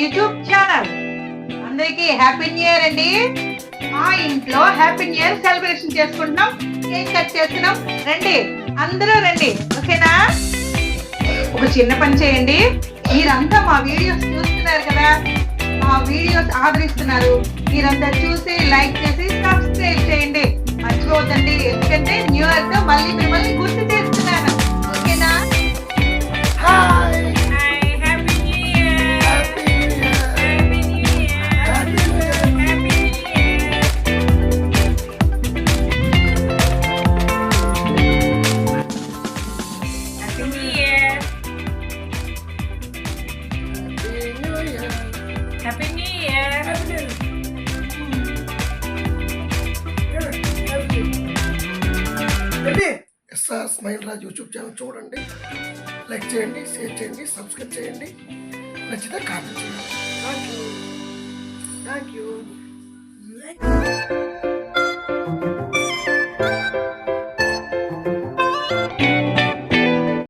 YouTube channel. అందరికీ happy new year అండి. మా ఇంట్లో హ్యాపీ న్యూ ఇయర్ సెలబ్రేషన్ చేసుకుంటున్నాం. కేక్ కట్ చేస్తున్నాం. రండి అందరూ రండి. ఓకేనా? ఒక చిన్న పని చేయండి. మీరంతా మా వీడియోస్ చూస్తున్నారు కదా? మా వీడియోస్ ఆదరిస్తున్నారు. మీరంతా చూసి లైక్ చేసి సబ్స్క్రైబ్ చేయండి. మర్చిపోవద్దండి. ఎందుకంటే న్యూ ఇయర్ మళ్ళీ మిమ్మల్ని Happy New Year! Happy New Year! SR smile Raj YouTube channel చూడండి. లైక్ చేయండి షేర్ చేయండి సబ్స్క్రైబ్ చేయండి. నచ్చితే కామెంట్ చేయండి. Thank you thank you